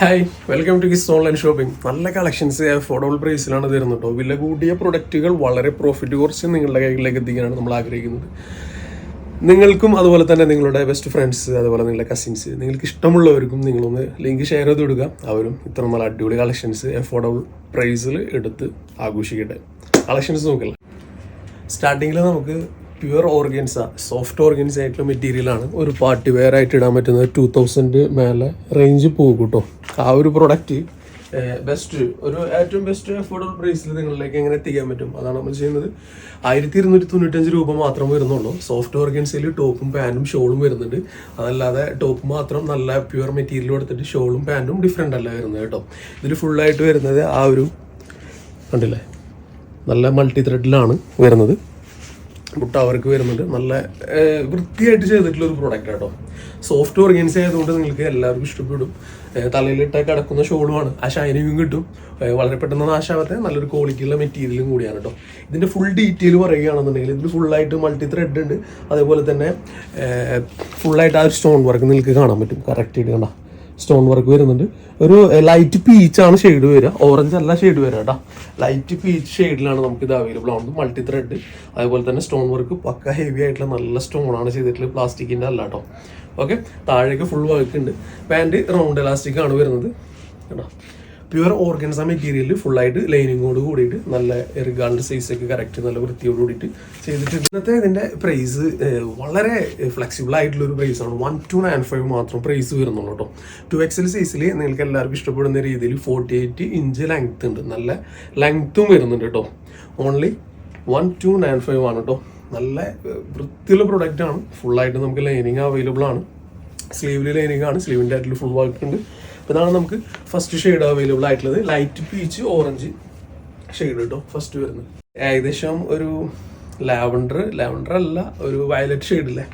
Hi welcome to Kiss online shopping നല്ല collections affordable പ്രൈസിലാണ് തരുന്നത് കേട്ടോ വില കൂടിയ പ്രൊഡക്റ്റുകൾ വളരെ പ്രോഫിറ്റ് കുറച്ച് നിങ്ങളുടെ കയ്യിലേക്ക് എത്തിക്കാനാണ് നമ്മൾ ആഗ്രഹിക്കുന്നത്. നിങ്ങൾക്കും അതുപോലെ തന്നെ നിങ്ങളുടെ ബെസ്റ്റ് ഫ്രണ്ട്സ് അതുപോലെ നിങ്ങളുടെ കസിൻസ് നിങ്ങൾക്ക് ഇഷ്ടമുള്ളവർക്കും നിങ്ങളൊന്ന് ലിങ്ക് ഷെയർ ചെയ്ത് കൊടുക്കുക അവരും ഇത്ര നല്ല അടിപൊളി കളക്ഷൻസ് അഫോർഡബിൾ പ്രൈസിൽ എടുത്ത് ആഘോഷിക്കട്ടെ. കളക്ഷൻസ് നോക്കില്ല? സ്റ്റാർട്ടിങ്ങിൽ നമുക്ക് പ്യുവർ ഓർഗൻസ സോഫ്റ്റ് ഓർഗൻസ് ആയിട്ടുള്ള മെറ്റീരിയലാണ്. ഒരു പാർട്ടി വെയർ ആയിട്ട് ഇടാൻ പറ്റുന്നത് ടു തൗസൻഡ് മേലെ റേഞ്ച് പോകും കേട്ടോ. ആ ഒരു പ്രൊഡക്റ്റ് ബെസ്റ്റ് ഒരു ഏറ്റവും ബെസ്റ്റ് അഫോർഡബിൾ പ്രൈസിൽ നിങ്ങളിലേക്ക് എങ്ങനെ എത്തിക്കാൻ പറ്റും? അതാണ് നമ്മൾ ചെയ്യുന്നത്. ആയിരത്തി ഇരുന്നൂറ്റി തൊണ്ണൂറ്റഞ്ച് രൂപ മാത്രം വരുന്നുള്ളൂ. സോഫ്റ്റ് ഓർഗൻസിൽ ടോപ്പും പാന്റും ഷോളും വരുന്നുണ്ട്. അതല്ലാതെ ടോപ്പ് മാത്രം നല്ല പ്യുവർ മെറ്റീരിയൽ എടുത്തിട്ട് ഷോളും പാന്റും ഡിഫറെന്റ് അല്ല വരുന്നത് കേട്ടോ. ഇതിൽ ഫുള്ളായിട്ട് വരുന്നത് ആ ഒരു കണ്ടില്ലേ? നല്ല മൾട്ടി ത്രെഡിലാണ് വരുന്നത്. ബുട്ട അവർക്ക് വരുന്നുണ്ട് നല്ല വൃത്തിയായിട്ട് ചെയ്തിട്ടുള്ള ഒരു പ്രോഡക്റ്റ് കേട്ടോ സോഫ്റ്റ് ഓർഗൻസ് ആയതുകൊണ്ട് നിങ്ങൾക്ക് എല്ലാവർക്കും ഇഷ്ടപ്പെടും. തലയിലിട്ട് കിടക്കുന്ന ഷോളുമാണ്. ആ ഷൈനിങ്ങും കിട്ടും. വളരെ പെട്ടെന്ന് നാശാവാത്ത നല്ലൊരു ക്വാളിറ്റിയുള്ള മെറ്റീരിയലും കൂടിയാണ് കേട്ടോ ഇതിന്റെ ഫുൾ ഡീറ്റെയിൽ പറയുകയാണെന്നുണ്ടെങ്കിൽ ഇതിൽ ഫുള്ളായിട്ട് മൾട്ടി ത്രെഡ് ഉണ്ട്. അതേപോലെ തന്നെ ഫുള്ളായിട്ട് ആ ഒരു സ്റ്റോൺ വർക്ക് നിങ്ങൾക്ക് കാണാൻ പറ്റും. കറക്റ്റ് ആയിട്ട് കണ്ട സ്റ്റോൺ വർക്ക് വരുന്നുണ്ട്. ഒരു ലൈറ്റ് പീച്ച് ആണ് ഷെയ്ഡ് വരിക. ഓറഞ്ച് അല്ല ഷെയ്ഡ് വരിക കേട്ടോ ലൈറ്റ് പീച്ച് ഷെയ്ഡിലാണ് നമുക്ക് ഇത് അവൈലബിൾ ആവുന്നത് മൾട്ടി ത്രെഡ് അതുപോലെ തന്നെ സ്റ്റോൺ വർക്ക് പക്ക ഹെവി ആയിട്ടുള്ള നല്ല സ്റ്റോൺ ആണ് ചെയ്തിട്ടുള്ളത് പ്ലാസ്റ്റിക്കിന്റെ അല്ല കേട്ടോ ഓക്കെ താഴേക്ക് ഫുൾ വർക്ക് ഉണ്ട്. പാന്റ് റൗണ്ട് ഇലാസ്റ്റിക് ആണ് വരുന്നത്. കേട്ടോ പ്യുവർ ഓർഗൻസ മെറ്റീരിയൽ ഫുള്ളായിട്ട് ലൈനിങ്ങോട് കൂടിയിട്ട് നല്ല എറിഗാളിന്റെ സൈസൊക്കെ കറക്റ്റ് നല്ല വൃത്തിയോട് കൂടിയിട്ട് ചെയ്തിട്ടുണ്ട്. ഇന്നത്തെ ഇതിന്റെ പ്രൈസ് വളരെ ഫ്ലെക്സിബിൾ ആയിട്ടുള്ള ഒരു പ്രൈസ് ആണ്. വൺ ടു നയൻ ഫൈവ് മാത്രം പ്രൈസ് വരുന്നുള്ളൂ കേട്ടോ ടു എക്സൽ സൈസിൽ നിങ്ങൾക്ക് എല്ലാവർക്കും ഇഷ്ടപ്പെടുന്ന രീതിയിൽ ഫോർട്ടി എയ്റ്റ് ഇഞ്ച് ലെങ്ത് ഉണ്ട്. നല്ല ലെങ്ത്തും വരുന്നുണ്ട് കേട്ടോ only one two nine five ആണ് കേട്ടോ നല്ല വൃത്തിയുള്ള പ്രൊഡക്റ്റാണ് ഫുള്ളായിട്ട് നമുക്ക് ലൈനിങ് അവൈലബിൾ ആണ്. സ്ലീവിൽ ലൈനിങ് ആണ്. സ്ലീവിന്റെ ആയിട്ടുള്ള ഫുൾ വർക്ക് ഉണ്ട്. അപ്പോൾ ഇതാണ് നമുക്ക് ഫസ്റ്റ് ഷെയ്ഡ് അവൈലബിൾ ആയിട്ടുള്ളത്. ലൈറ്റ് പീച്ച് ഓറഞ്ച് ഷെയ്ഡ് കേട്ടോ ഫസ്റ്റ് വരുന്നത്. ഏകദേശം ഒരു ലാവണ്ടർ ലാവണ്ടർ അല്ല ഒരു വയലറ്റ് ഷെയ്ഡ് അല്ലേ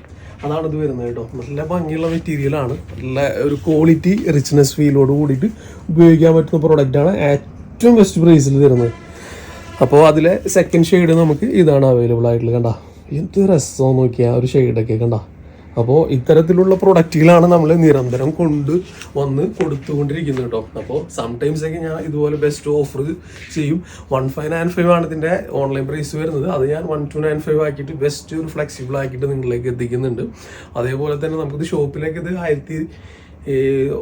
അതാണ് ഇത് വരുന്നത് കേട്ടോ. നല്ല ഭംഗിയുള്ള മെറ്റീരിയലാണ് നല്ല ഒരു ക്വാളിറ്റി റിച്ച്നെസ് ഫീലോട് കൂടിയിട്ട് ഉപയോഗിക്കാൻ പറ്റുന്ന പ്രോഡക്റ്റാണ് ഏറ്റവും ബെസ്റ്റ് പ്രൈസിൽ തരുന്നത്. അപ്പോൾ അതിലെ സെക്കൻഡ് ഷെയ്ഡ് നമുക്ക് ഇതാണ് അവൈലബിൾ ആയിട്ടുള്ളത് കണ്ട. എന്ത് രസം നോക്കിയാൽ ഒരു ഷെയ്ഡൊക്കെ കണ്ട. അപ്പോൾ ഇത്തരത്തിലുള്ള പ്രൊഡക്റ്റുകളാണ് നമ്മൾ നിരന്തരം കൊണ്ട് വന്ന് കൊടുത്തുകൊണ്ടിരിക്കുന്നത് കേട്ടോ അപ്പോൾ സംടൈംസ് ഒക്കെ ഞാൻ ഇതുപോലെ ബെസ്റ്റ് ഓഫർ ചെയ്യും. വൺ ഫൈവ് നയൻ ഫൈവ് ആണ് ഇതിന്റെ ഓൺലൈൻ പ്രൈസ് വരുന്നത്. അത് ഞാൻ വൺ ടു നയൻ ഫൈവ് ആക്കിയിട്ട് ബെസ്റ്റ് ഒരു ഫ്ലെക്സിബിൾ ആക്കിയിട്ട് നിങ്ങളിലേക്ക് എത്തിക്കുന്നുണ്ട്. അതേപോലെ തന്നെ നമുക്കിത് ഷോപ്പിലേക്ക് ഇത് ആയിരത്തി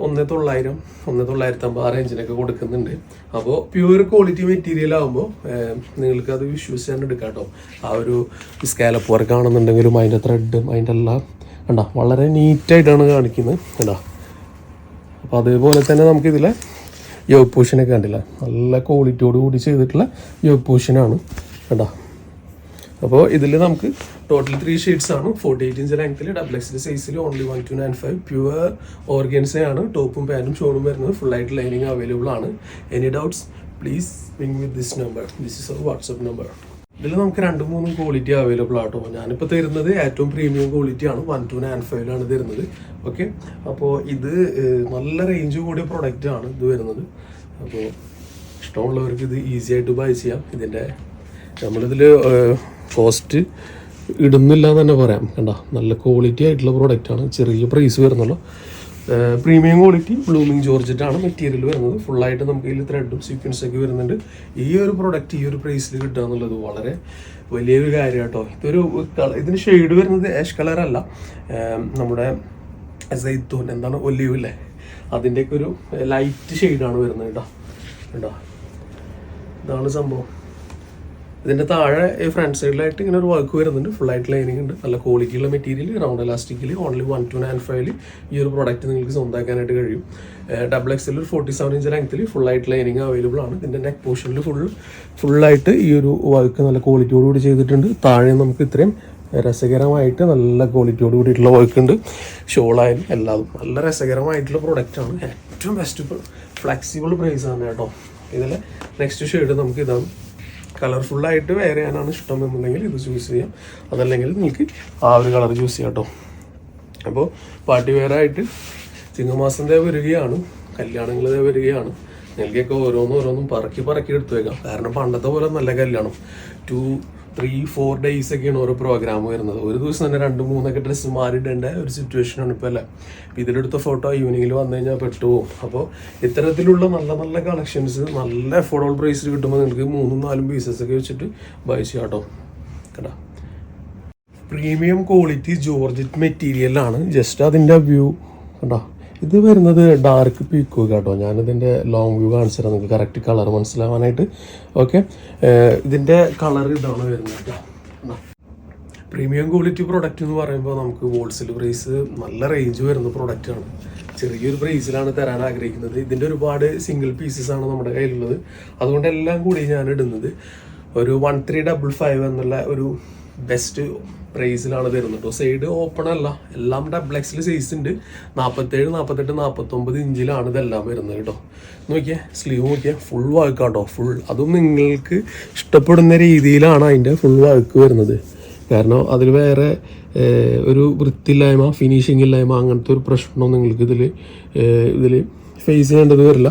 ഒന്ന് തൊള്ളായിരം ഒന്ന് തൊള്ളായിരത്തി അമ്പത് റേഞ്ചിനൊക്കെ കൊടുക്കുന്നുണ്ട്. അപ്പോൾ പ്യുവർ ക്വാളിറ്റി മെറ്റീരിയൽ ആകുമ്പോൾ നിങ്ങൾക്ക് അത് വിശ്വസിച്ച് തന്നെ എടുക്കാം കേട്ടോ ആ ഒരു സ്കാലപ്പ് വർക്ക് ആണെന്നുണ്ടെങ്കിലും അതിന്റെ ത്രെഡും അതിന്റെ എല്ലാം കണ്ടോ? വളരെ നീറ്റായിട്ടാണ് കാണിക്കുന്നത്. കണ്ടോ? അപ്പോൾ അതേപോലെ തന്നെ നമുക്കിതിലെ യോഗ പൂഷനൊക്കെ കണ്ടില്ല? നല്ല ക്വാളിറ്റിയോട് കൂടി ചെയ്തിട്ടുള്ള യോഗ പൂഷനാണ് കണ്ടോ? അപ്പോൾ ഇതിൽ നമുക്ക് ടോട്ടൽ ത്രീ ഷീറ്റ്സ് ആണ്. ഫോർട്ടി എയ്റ്റ് ഇഞ്ച് ലെങ്ത്തിൽ ഡബിൾ എക്സിൽ സൈസിൽ only one two nine five pure ഓർഗൻസയാണ് ടോപ്പും പാന്റും ഷോളും വരുന്നത് ഫുൾ ആയിട്ട് ലൈനിങ് അവൈലബിൾ ആണ്. Any doubts please wing with this number this is our WhatsApp number ഇതിൽ നമുക്ക് രണ്ടും മൂന്നും ക്വാളിറ്റി അവൈലബിൾ ആട്ടോ. ഞാനിപ്പോൾ തരുന്നത് ഏറ്റവും പ്രീമിയം ക്വാളിറ്റി ആണ്. വൺ ടു നയൻ ഫൈവിലാണ് തരുന്നത്. ഓക്കെ അപ്പോൾ ഇത് നല്ല റേഞ്ച് കൂടിയ പ്രൊഡക്റ്റ് ആണ് ഇത് വരുന്നത്. അപ്പോൾ ഇഷ്ടമുള്ളവർക്ക് ഇത് ഈസി ആയിട്ട് ബൈ ചെയ്യാം. ഇതിന്റെ നമ്മളിതിൽ കോസ്റ്റ് ഇടുന്നില്ല എന്ന് തന്നെ പറയാം. കണ്ട? നല്ല ക്വാളിറ്റി ആയിട്ടുള്ള പ്രോഡക്റ്റാണ് ചെറിയ പ്രൈസ് വരുന്നുള്ളൂ. പ്രീമിയം ക്വാളിറ്റി ബ്ലൂമിങ് ജോർജറ്റാണ് മെറ്റീരിയൽ വരുന്നത്. ഫുള്ളായിട്ട് നമുക്ക് ഇതിൽ ത്രെഡും സീക്വൻസ് ഒക്കെ വരുന്നുണ്ട്. ഈ ഒരു പ്രോഡക്റ്റ് ഈ ഒരു പ്രൈസിൽ കിട്ടുക എന്നുള്ളത് വളരെ വലിയൊരു കാര്യം കേട്ടോ ഇതൊരു ഇതിന് ഷെയ്ഡ് വരുന്നത് ആഷ് കളർ അല്ല. നമ്മുടെ സൈത്തൂൻ എന്താണ്? ഒലിവ് അല്ലേ? അതിന്റെയൊക്കെ ഒരു ലൈറ്റ് ഷെയ്ഡാണ് വരുന്നത് കേട്ടോ. കേട്ടോ ഇതാണ് സംഭവം. ഇതിന്റെ താഴെ ഈ ഫ്രണ്ട് സൈഡിലായിട്ട് ഇങ്ങനെ ഒരു വർക്ക് വരുന്നുണ്ട്. ഫുൾ ആയിട്ട് ലൈനിങ് ഉണ്ട്. നല്ല ക്വാളിറ്റിയുള്ള മെറ്റീരിയൽ റൗണ്ട് എലാസ്റ്റിക്കിൽ ഓൺലി വൺ ടു നയൻ ഫൈവിൽ ഈ ഒരു പ്രോഡക്റ്റ് നിങ്ങൾക്ക് സ്വന്തമാക്കാനായിട്ട് കഴിയും. ഡബിൾ എക്സിൽ ഒരു ഫോർട്ടി സെവൻ ഇഞ്ച് ലെങ്ത്തിൽ ഫുൾ ആയിട്ട് ലൈനിങ് അവൈലബിൾ ആണ്. ഇതിന്റെ നെക്ക് പോർഷനിൽ ഫുൾ ഫുൾ ആയിട്ട് ഈ ഒരു വർക്ക് നല്ല ക്വാളിറ്റിയോട് കൂടി ചെയ്തിട്ടുണ്ട്. താഴെ നമുക്ക് ഇത്രയും രസകരമായിട്ട് നല്ല ക്വാളിറ്റിയോട് കൂടിയിട്ടുള്ള വർക്ക് ഉണ്ട്. ഷോളായാലും എല്ലാതും നല്ല രസകരമായിട്ടുള്ള പ്രൊഡക്റ്റാണ് ഏറ്റവും ബെസ്റ്റ് ഫ്ലെക്സിബിൾ പ്രൈസ് ആണ് കേട്ടോ. ഇതിൽ നെക്സ്റ്റ് ഷെയ്ഡ് നമുക്ക് ഇതാണ് കളർഫുള്ളായിട്ട് വേറെ ചെയ്യാനാണ് ഇഷ്ടം എന്നുണ്ടെങ്കിൽ ഇത് ചൂസ് ചെയ്യാം. അതല്ലെങ്കിൽ നിങ്ങൾക്ക് ആ ഒരു കളർ ചൂസ് ചെയ്യാം കേട്ടോ അപ്പോൾ പാർട്ടി വേറായിട്ട് ആയിട്ട് ചിങ്ങമാസം ദേ വരികയാണ് കല്യാണങ്ങൾ ദേ വരികയാണ്. നിങ്ങൾക്കൊക്കെ ഓരോന്നും ഓരോന്നും പറക്കി പറക്കി എടുത്തു വെക്കാം കാരണം പണ്ടത്തെ പോലെ നല്ല കല്യാണം. ടു ത്രീ ഫോർ ഡേയ്സ് ഒക്കെയാണ് ഓരോ പ്രോഗ്രാം വരുന്നത്. ഒരു ദിവസം തന്നെ രണ്ട് മൂന്നൊക്കെ ഡ്രസ്സ് മാറിയിടേണ്ട ഒരു സിറ്റുവേഷനാണ് ഇപ്പോൾ അല്ലേ? ഇതിലെടുത്ത ഫോട്ടോ ഈവനിങ്ങിൽ വന്നു കഴിഞ്ഞാൽ പെട്ടുപോകും അപ്പോൾ ഇത്തരത്തിലുള്ള നല്ല നല്ല കളക്ഷൻസ് നല്ല അഫോർഡബിൾ പ്രൈസിൽ കിട്ടുമ്പോൾ നിങ്ങൾക്ക് മൂന്നും നാലും പീസസ് ഒക്കെ വെച്ചിട്ട് ബൈ ചെയ്യാം കേട്ടോ കേട്ടോ പ്രീമിയം ക്വാളിറ്റി ജോർജറ്റ് മെറ്റീരിയലാണ് ജസ്റ്റ് അതിന്റെ വ്യൂ കണ്ടോ? ഇത് വരുന്നത് ഡാർക്ക് പീക്ക് കേട്ടോ ഞാനിതിന്റെ ലോങ് വ്യൂ കാണിച്ചു തരാം. നിങ്ങൾക്ക് കറക്റ്റ് കളർ മനസ്സിലാവാനായിട്ട്. ഓക്കെ ഇതിന്റെ കളർ ഇതാണ് വരുന്നത്? പ്രീമിയം ക്വാളിറ്റി പ്രൊഡക്റ്റ് എന്ന് പറയുമ്പോൾ നമുക്ക് ഹോൾസെയിൽ പ്രൈസ് നല്ല റേഞ്ച് വരുന്ന പ്രൊഡക്റ്റാണ് ചെറിയൊരു പ്രൈസിലാണ് തരാൻ ആഗ്രഹിക്കുന്നത്. ഇതിന്റെ ഒരുപാട് സിംഗിൾ പീസസ് ആണ് നമ്മുടെ കയ്യിലുള്ളത്. അതുകൊണ്ട് എല്ലാം കൂടി ഞാൻ ഇടുന്നത് ഒരു വൺ ത്രീ ഡബിൾ ഫൈവ് എന്നുള്ള ഒരു ബെസ്റ്റ് പ്രൈസിലാണ് തരുന്നത് കേട്ടോ. സൈഡ് ഓപ്പൺ അല്ല. എല്ലാം ഡബിൾ എക്സിൽ സൈസ് ഉണ്ട്. നാൽപ്പത്തേഴ് നാൽപ്പത്തെട്ട് നാൽപ്പത്തൊമ്പത് ഇഞ്ചിലാണ് ഇതെല്ലാം വരുന്നത് കേട്ടോ. നോക്കിയേ സ്ലീവ് നോക്കിയാൽ ഫുൾ വാക്ക് കേട്ടോ. ഫുൾ അതും നിങ്ങൾക്ക് ഇഷ്ടപ്പെടുന്ന രീതിയിലാണ് അതിന്റെ ഫുൾ വർക്ക് വരുന്നത്. കാരണം അതിൽ വേറെ ഒരു വൃത്തിയില്ലായ്മ ഫിനിഷിംഗ് ഇല്ലായ്മ അങ്ങനത്തെ ഒരു പ്രശ്നം നിങ്ങൾക്ക് ഇതിൽ ഇതിൽ ഫേസ് ചെയ്യേണ്ടത് വരില്ല.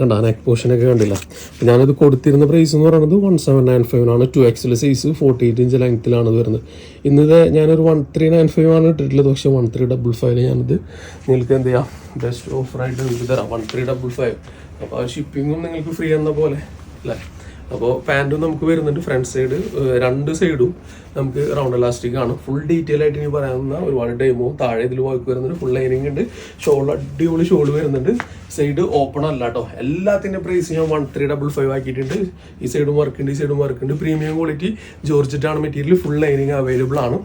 കണ്ട നെക്ക് പോർഷനൊക്കെ കണ്ടില്ല? അപ്പോൾ ഞാനത് കൊടുത്തിരുന്ന പ്രൈസ് എന്ന് പറയുന്നത് വൺ സെവൻ നയൻ ഫൈവിനാണ് ടു എക്സിൽ സൈസ് ഫോർട്ടി എയ്റ്റ് ഇഞ്ച് ലെങ്ത്തിലാണ് ഇത് വരുന്നത്. ഇന്നത് ഞാനൊരു വൺ ത്രീ നയൻ ഫൈവ് ആണ് ഇട്ടിട്ടുള്ളത്. പക്ഷേ വൺ ത്രീ ഡബിൾ ഫൈവ് ഞാനിത് നിങ്ങൾക്ക് എന്ത് ചെയ്യാം? ബെസ്റ്റ് ഓഫറായിട്ട് നിങ്ങൾക്ക് തരാം. വൺ ത്രീ ഡബിൾ ഫൈവ് അപ്പോൾ ആ ഷിപ്പിങ്ങും നിങ്ങൾക്ക് ഫ്രീ എന്ന പോലെ അല്ലേ? അപ്പോൾ പാന്റും നമുക്ക് വരുന്നുണ്ട്. ഫ്രണ്ട് സൈഡ് രണ്ട് സൈഡും നമുക്ക് റൗണ്ട് ഇലാസ്റ്റിക് ആണ് ഫുൾ ഡീറ്റെയിൽ ആയിട്ട് ഇനി പറയാവുന്ന ഒരുപാട് ഡെമോ താഴെ ഇതിൽ വർക്ക് വരുന്നുണ്ട്. ഫുൾ ലൈനിങ് ഉണ്ട്. ഷോൾ അടിപൊളി ഷോൾ വരുന്നുണ്ട്. സൈഡ് ഓപ്പൺ അല്ല കേട്ടോ എല്ലാത്തിന്റെ പ്രൈസ് ഞാൻ വൺ ത്രീ ഡബിൾ ഫൈവ് ആക്കിയിട്ടുണ്ട്. ഈ സൈഡും വർക്ക് ഉണ്ട് ഈ സൈഡും വർക്ക് ഉണ്ട്. പ്രീമിയം ക്വാളിറ്റി ജോർജറ്റ് ആണ് മെറ്റീരിയൽ ഫുൾ ലൈനിങ് അവൈലബിൾ ആണ്.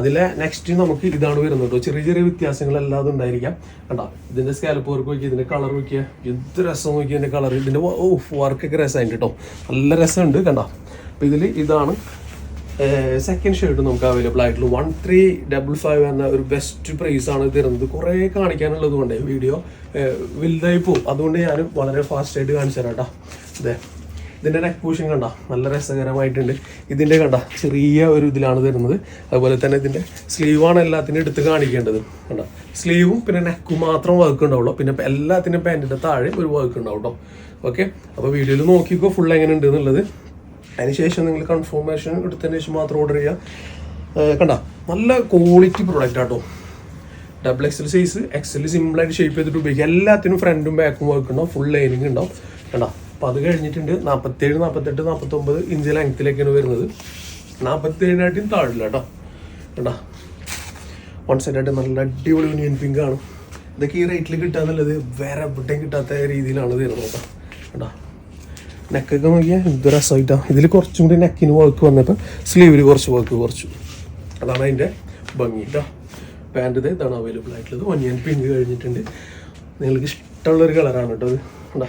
അതിലെ നെക്സ്റ്റ് നമുക്ക് ഇതാണ് വരുന്നത് കേട്ടോ ചെറിയ ചെറിയ വ്യത്യാസങ്ങൾ എല്ലാതും ഉണ്ടായിരിക്കാം. കണ്ടോ? ഇതിന്റെ സ്കാലപ്പ് വർക്ക് നോക്കി ഇതിന്റെ കളർ നോക്കിയ. എന്ത് രസം നോക്കി ഇതിന്റെ കളർ ഇതിന്റെ ഓ വർക്കൊക്കെ രസമായിട്ട് കേട്ടോ നല്ല രസമുണ്ട്. കണ്ടോ? അപ്പൊ ഇതിൽ ഇതാണ് സെക്കൻഡ് ഷർട്ട് നമുക്ക് അവൈലബിൾ ആയിട്ടുള്ളൂ. വൺ ത്രീ ഡബിൾ ഫൈവ് എന്ന ഒരു ബെസ്റ്റ് പ്രൈസ് ആണ് തരുന്നത്. കുറേ കാണിക്കാനുള്ളത് കൊണ്ട് വീഡിയോ വലുതായി പോവും. അതുകൊണ്ട് ഞാൻ വളരെ ഫാസ്റ്റ് ആയിട്ട് കാണിച്ചു തരാം കേട്ടോ അതെ ഇതിന്റെ നെക്ക് പൂഷൻ കണ്ട? നല്ല രസകരമായിട്ടുണ്ട്. ഇതിന്റെ കണ്ട? ചെറിയ ഒരു ഇതിലാണ് തരുന്നത്. അതുപോലെ തന്നെ ഇതിന്റെ സ്ലീവാണ് എല്ലാത്തിനും എടുത്ത് കാണിക്കേണ്ടത്. കണ്ട? സ്ലീവും പിന്നെ നെക്കും മാത്രം വർക്ക് ഉണ്ടാവുള്ളൂ. പിന്നെ എല്ലാത്തിനും പാന്റിന്റെ താഴെ ഒരു വർക്ക് ഉണ്ടാവും കേട്ടോ ഓക്കെ അപ്പോൾ വീഡിയോയിൽ നോക്കിക്കോ ഫുൾ എങ്ങനെ ഉണ്ട് എന്നുള്ളത്. അതിനുശേഷം നിങ്ങൾ കൺഫർമേഷൻ എടുത്തതിന് ശേഷം മാത്രം ഓർഡർ ചെയ്യുക. കണ്ട? നല്ല ക്വാളിറ്റി പ്രൊഡക്റ്റ് ആട്ടോ. ഡബിൾ എക്സൽ സൈസ് എക്സൽ സിമ്പിളായിട്ട് ഷേപ്പ് ചെയ്തിട്ട് ഉപയോഗിക്കുക. എല്ലാത്തിനും ഫ്രണ്ടും ബാക്കും വർക്ക് ഉണ്ടാവും. ഫുൾ ലൈനിങ് ഉണ്ടാവും. കണ്ട? അപ്പോൾ അത് കഴിഞ്ഞിട്ടുണ്ട് നാൽപ്പത്തേഴ് നാൽപ്പത്തെട്ട് നാൽപ്പത്തൊമ്പത് ഇഞ്ച് ലെങ്ത്തിലേക്കാണ് വരുന്നത്. നാൽപ്പത്തേഴിനായിട്ടും താഴില്ല കേട്ടോ. കണ്ടോ? വൺ സൈഡായിട്ട് നല്ല അടിപൊളി യൂണിയൻ പിങ്ക് ആണ്. ഇതൊക്കെ ഈ റേറ്റിൽ കിട്ടാന്നുള്ളത് വേറെ എവിടെയും കിട്ടാത്ത രീതിയിലാണ് തരുന്നത് കേട്ടോ. കണ്ടോ? നെക്കൊക്കെ നോക്കിയാൽ എന്ത് രസമായിട്ടാണ് ഇതിൽ കുറച്ചും കൂടി നെക്കിന് വർക്ക് വന്നപ്പോൾ സ്ലീവിൽ കുറച്ച് വർക്ക് കുറച്ചു. അതാണ് അതിന്റെ ഭംഗി കേട്ടോ പാന്റ് ഇത് ഇതാണ് അവൈലബിൾ ആയിട്ടുള്ളത്. ഒനിയൻ പിങ്ക് കഴിഞ്ഞിട്ടുണ്ട്. നിങ്ങൾക്ക് ഇഷ്ടമുള്ളൊരു കളറാണ് കേട്ടോ അത്. കണ്ടോ?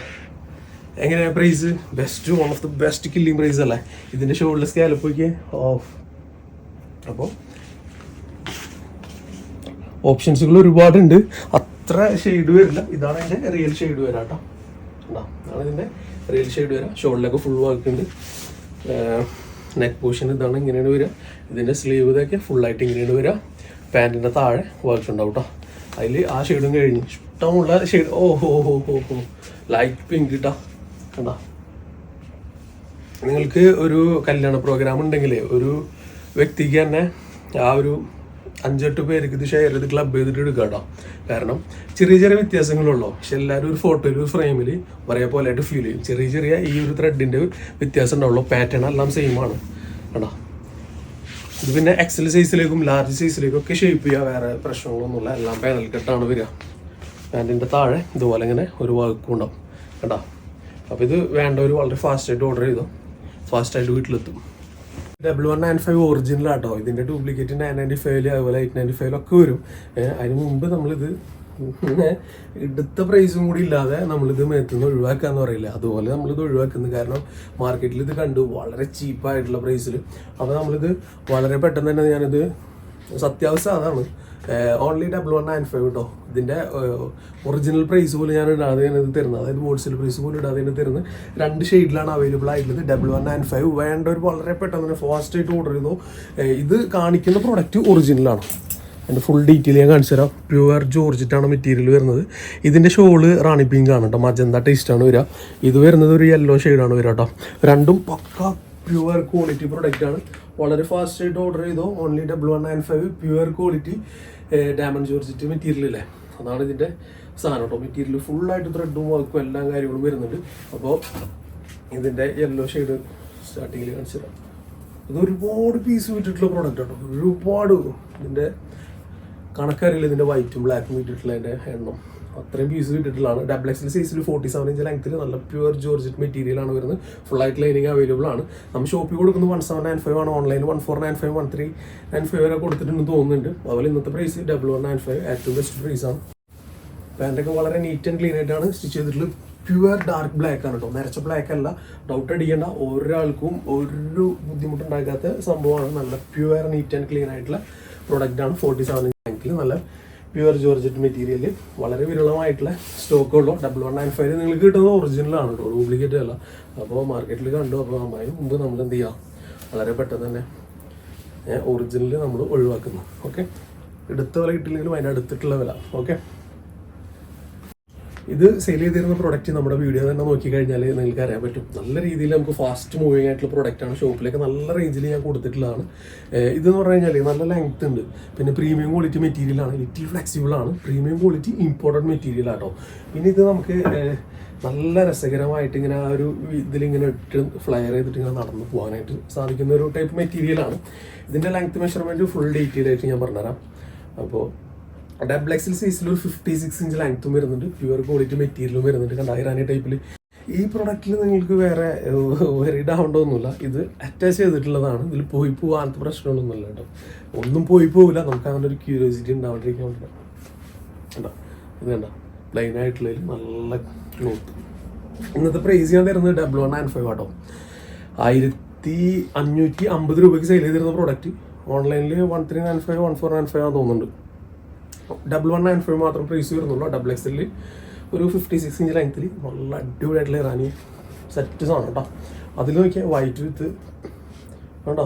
എങ്ങനെയാണ് price best one of the best killing price അല്ലേ? ഇതിന്റെ ഷോൾഡർ സ്കാലപ്പ് നോക്കിയേ. ഓഫ് അപ്പോൾ ഓപ്ഷൻസുകൾ ഒരുപാടുണ്ട്. അത്ര ഷെയ്ഡ് വരില്ല. ഇതാണ് അതിന്റെ റിയൽ ഷെയ്ഡ് വരാം കേട്ടോ ഇതാണ് ഇതിന്റെ റിയൽ ഷെയ്ഡ് വരാം. ഷോളിലൊക്കെ ഫുൾ വർക്ക് ഉണ്ട്. നെക്ക് പോർഷൻ ഇതാണ് ഇങ്ങനെയാണ് വരിക ഇതിന്റെ സ്ലീവ് ഇതൊക്കെ ഫുള്ളായിട്ട് ഇങ്ങനെയാണ് വരിക പാന്റിന്റെ താഴെ വർക്ക് ഉണ്ടാവും കേട്ടോ അതിൽ ആ ഷെയ്ഡും കഴിഞ്ഞു. ഇഷ്ടമുള്ള ഷെയ്ഡ് ഓ ഹോ ഹോ ഹോ ഹോ ലൈറ്റ് പിങ്ക് കിട്ടാ കണ്ടോ? നിങ്ങൾക്ക് ഒരു കല്യാണ പ്രോഗ്രാം ഉണ്ടെങ്കിൽ ഒരു വ്യക്തിക്ക് തന്നെ ആ ഒരു അഞ്ചെട്ട് പേർക്ക് ഇത് ഷെയർ ചെയ്ത് ക്ലബ് ചെയ്തിട്ട് എടുക്കാട്ടോ കേട്ടോ. കാരണം ചെറിയ ചെറിയ വ്യത്യാസങ്ങളുള്ളൂ. പക്ഷെ എല്ലാവരും ഒരു ഫോട്ടോയിൽ ഒരു ഫ്രെയിമിൽ ഒരേ പോലെ ആയിട്ട് ഫീൽ ചെയ്യും. ചെറിയ ചെറിയ ഈ ഒരു ത്രെഡിന്റെ വ്യത്യാസം ഉണ്ടാവുള്ളൂ. പാറ്റേൺ എല്ലാം സെയിം ആണ് കേട്ടോ. ഇത് പിന്നെ എക്സൽ സൈസിലേക്കും ലാർജ് സൈസിലേക്കും ഒക്കെ ഷേപ്പ് ചെയ്യുക വേറെ പ്രശ്നങ്ങളൊന്നുമില്ല. എല്ലാം പാനൽ കെട്ടാണ് വരിക. പാന്റിന്റെ താഴെ ഇതുപോലെ ഇങ്ങനെ ഒരു വകുപ്പ് ഉണ്ടാവും കേട്ടോ. അപ്പോൾ ഇത് വേണ്ടവർ വളരെ ഫാസ്റ്റായിട്ട് ഓർഡർ ചെയ്തു? ഫാസ്റ്റായിട്ട് വീട്ടിലെത്തും. Double one nine five original ആട്ടോ. ഇതിന്റെ ഡ്യൂപ്ലിക്കേറ്റ് നയൻ നയന്റി ഫൈവിൽ അതുപോലെ എയ്റ്റ് നയന്റി ഫൈവിൽ ഒക്കെ വരും. അതിന് മുമ്പ് നമ്മളിത് എടുത്ത പ്രൈസും കൂടി ഇല്ലാതെ നമ്മളിത് മേത്തുനിന്ന് ഒഴിവാക്കാന്ന് പറയില്ല. അതുപോലെ നമ്മളിത് ഒഴിവാക്കുന്നു. കാരണം മാർക്കറ്റിൽ ഇത് കണ്ടു. വളരെ ചീപ്പായിട്ടുള്ള പ്രൈസിൽ അപ്പോൾ നമ്മളിത് വളരെ പെട്ടെന്ന് തന്നെ ഞാനിത് സത്യാവസ്ഥ അതാണ്. Only double one nine five കേട്ടോ ഇതിന്റെ ഒറിജിനൽ പ്രൈസ് പോലും ഞാൻ ഇടാതെ ഇത് തരുന്നത്. അതായത് ഹോൾസെയിൽ പ്രൈസ് പോലും ഇടാതെ തന്നെ തരുന്നത്. രണ്ട് ഷെയ്ഡിലാണ് അവൈലബിൾ ആയിട്ടുള്ളത്. ഡബിൾ വൺ നയൻ ഫൈവ് വേണ്ട ഒരു വളരെ പെട്ടെന്ന് ഫാസ്റ്റ് ആയിട്ട് ഓർഡർ ചെയ്തു. ഇത് കാണിക്കുന്ന പ്രോഡക്റ്റ് ഒറിജിനലാണ് അതിന്റെ ഫുൾ ഡീറ്റെയിൽ ഞാൻ കാണിച്ചു തരാം. പ്യുവർ ജോർജിറ്റാണ് മെറ്റീരിയൽ വരുന്നത്. ഇതിന്റെ ഷോൾ റാണി പിങ്ക് ആണ് കേട്ടോ മജന്ത ടേസ്റ്റാണ് വരിക. ഇത് വരുന്നത് ഒരു യെല്ലോ ഷെയ്ഡാണ് വരിക കേട്ടോ രണ്ടും പക്ക പ്യുവർ ക്വാളിറ്റി പ്രൊഡക്റ്റാണ് വളരെ ഫാസ്റ്റ് ആയിട്ട് ഓർഡർ ചെയ്തു. Only double one nine five pure quality diamond georgette material അല്ലേ അതാണ് ഇതിന്റെ സാധനം കേട്ടോ. മെറ്റീരിയൽ ഫുള്ളായിട്ട് ത്രെഡും വർക്കും എല്ലാ കാര്യങ്ങളും വരുന്നുണ്ട്. അപ്പോൾ ഇതിന്റെ യെല്ലോ ഷെയ്ഡ് സ്റ്റാർട്ടിങ്ങിൽ കാണിച്ചു തരാം. ഇത് ഒരുപാട് പീസ് വിട്ടിട്ടുള്ള പ്രോഡക്റ്റ് കേട്ടോ ഒരുപാട് ഇതിന്റെ കണക്കറിയില്ല ഇതിന്റെ വൈറ്റും ബ്ലാക്കും വിട്ടിട്ടുള്ള അതിന്റെ എണ്ണം. അത്രയും പീസ് കിട്ടിയിട്ടുള്ളതാണ്. ഡബിൾ എക്സിൽ സൈസിൽ ഫോർട്ടി സെവൻ ഇഞ്ച് ലെങ്ത്തിൽ നല്ല പ്യുവർ ജോർജറ്റ് മെറ്റീരിയൽ ആണ് വരുന്നത്. ഫുൾ ആയിട്ട് ലൈനിങ് അവൈലബിൾ ആണ്. നമ്മൾ ഷോപ്പിൽ കൊടുക്കുന്നത് വൺ സെവൻ നയൻ ഫൈവ് ആണ് online one four nine five one three nine five വരെ കൊടുത്തിട്ടുണ്ടെന്ന് തോന്നുന്നുണ്ട്. അതുപോലെ ഇന്നത്തെ price double one nine five ഏറ്റവും ബെസ്റ്റ് പ്രൈസ് ആണ്. പാന്റൊക്കെ വളരെ നീറ്റ് ആൻഡ് ക്ലീൻ ആയിട്ടാണ് സ്റ്റിച്ച് ചെയ്തിട്ടുള്ളത്. പ്യുവർ ഡാർക്ക് ബ്ലാക്ക് ആണ് കേട്ടോ നിറച്ച ബ്ലാക്ക് അല്ല. ഡൗട്ട് അടിക്കേണ്ട. ഒരാൾക്കും ഒരു ബുദ്ധിമുട്ടുണ്ടാക്കാത്ത സംഭവമാണ്. നല്ല പ്യുവർ നീറ്റ് ആൻഡ് ക്ലീൻ ആയിട്ടുള്ള പ്രോഡക്റ്റ് ആണ് ഫോർട്ടി സെവൻ ബാങ്കിൽ നല്ല പ്യുവർ ജോർജറ്റ് മെറ്റീരിയൽ വളരെ വിരളമായിട്ടുള്ള സ്റ്റോക്കുള്ളൂ ഡബിൾ വൺ നയൻ ഫൈവ് നിങ്ങൾക്ക് കിട്ടുന്നത് ഒറിജിനലാണ് കേട്ടോ. ഡ്യൂപ്ലിക്കേറ്റ് അല്ല. അപ്പോൾ മാർക്കറ്റിൽ കണ്ടു. അപ്പോൾ അമ്മായി മുമ്പ് നമ്മൾ എന്ത് ചെയ്യാം? വളരെ പെട്ടെന്ന് തന്നെ ഒറിജിനൽ നമ്മൾ ഒഴിവാക്കുന്നു. ഓക്കെ എടുത്ത വില കിട്ടില്ലെങ്കിലും അതിനടുത്തിട്ടുള്ള വില. ഓക്കെ ഇത് സെയിൽ ചെയ്തിരുന്ന പ്രൊഡക്റ്റ് നമ്മുടെ വീഡിയോ തന്നെ നോക്കിക്കഴിഞ്ഞാൽ നിങ്ങൾക്ക് അറിയാൻ പറ്റും. നല്ല രീതിയിൽ നമുക്ക് ഫാസ്റ്റ് മൂവിങ് ആയിട്ടുള്ള പ്രൊഡക്റ്റാണ് ഷോപ്പിലേക്ക് നല്ല റേഞ്ചിൽ ഞാൻ കൊടുത്തിട്ടുള്ളതാണ്. ഇത് ഇതെന്ന് പറഞ്ഞു കഴിഞ്ഞാൽ നല്ല ലെങ്ത് ഉണ്ട്. പിന്നെ പ്രീമിയം ക്വാളിറ്റി ലിറ്റിൽ ഫ്ലെക്സിബിൾ ആണ്. പ്രീമിയം ക്വാളിറ്റി ഇമ്പോർട്ടന്റ് മെറ്റീരിയൽ ആട്ടോ. പിന്നെ ഇത് നമുക്ക് നല്ല രസകരമായിട്ട് ഇങ്ങനെ ആ ഒരു ഇതിലിങ്ങനെ ഇട്ട് ഫ്ലയർ ചെയ്തിട്ട് ഇങ്ങനെ നടന്നു പോകാനായിട്ട് സാധിക്കുന്ന ഒരു ടൈപ്പ് മെറ്റീരിയലാണ് ഇതിന്റെ ലെങ്ത് മെഷർമെന്റ് ഫുൾ ഡീറ്റെയിൽ ആയിട്ട് ഞാൻ പറഞ്ഞുതരാം. അപ്പോൾ ഡബിൾ എക്സൽ സൈസിൽ ഒരു ഫിഫ്റ്റി സിക്സ് ഇഞ്ച് ലെങ്ത്തും വരുന്നുണ്ട്. പ്യുവർ ക്വാളിറ്റി മെറ്റീരിയലും വരുന്നുണ്ട്. കണ്ട? ഇറാനി ടൈപ്പിൽ ഈ പ്രൊഡക്റ്റിൽ നിങ്ങൾക്ക് വേറെ വെറിഡ് ആവേണ്ടതൊന്നുമില്ല ഇത് അറ്റാച്ച് ചെയ്തിട്ടുള്ളതാണ്. ഇതിൽ പോയി പോകാത്ത പ്രശ്നങ്ങളൊന്നുമില്ല കേട്ടോ. ഒന്നും പോയി പോകില്ല നമുക്ക് അങ്ങനെ ഒരു ക്യൂരിയോസിറ്റി ഉണ്ടാവാണ്ടിരിക്കാൻ കണ്ടോ? ഇത് വേണ്ട പ്ലെയിൻ ആയിട്ടുള്ളതിൽ നല്ല ക്ലോത്ത് ഇന്നത്തെ പ്രൈസ് ഞാൻ തരുന്നത് ഡബിൾ വൺ നയൻ ഫൈവ് ആട്ടോ. ആയിരത്തി അഞ്ഞൂറ്റി അമ്പത് രൂപയ്ക്ക് സെയിൽ ചെയ്തിരുന്ന പ്രോഡക്റ്റ് ഓൺലൈനിൽ one three nine five one four nine five ആണെന്ന് തോന്നുന്നുണ്ട്. ഡബിൾ വൺ നയൻ ഫൈവ് മാത്രം പ്രൈസ് വരുന്നുള്ളൂ. ഡബിൾ എക്സിൽ ഒരു ഫിഫ്റ്റി സിക്സ് ഇഞ്ച് ലെങ്ത്തിൽ നല്ല അടിപൊളിയായിട്ടുള്ള റാണി സെറ്റ് സാധനം കേട്ടോ അതിൽ നോക്കിയാൽ വൈറ്റ് വിത്ത് കേട്ടോ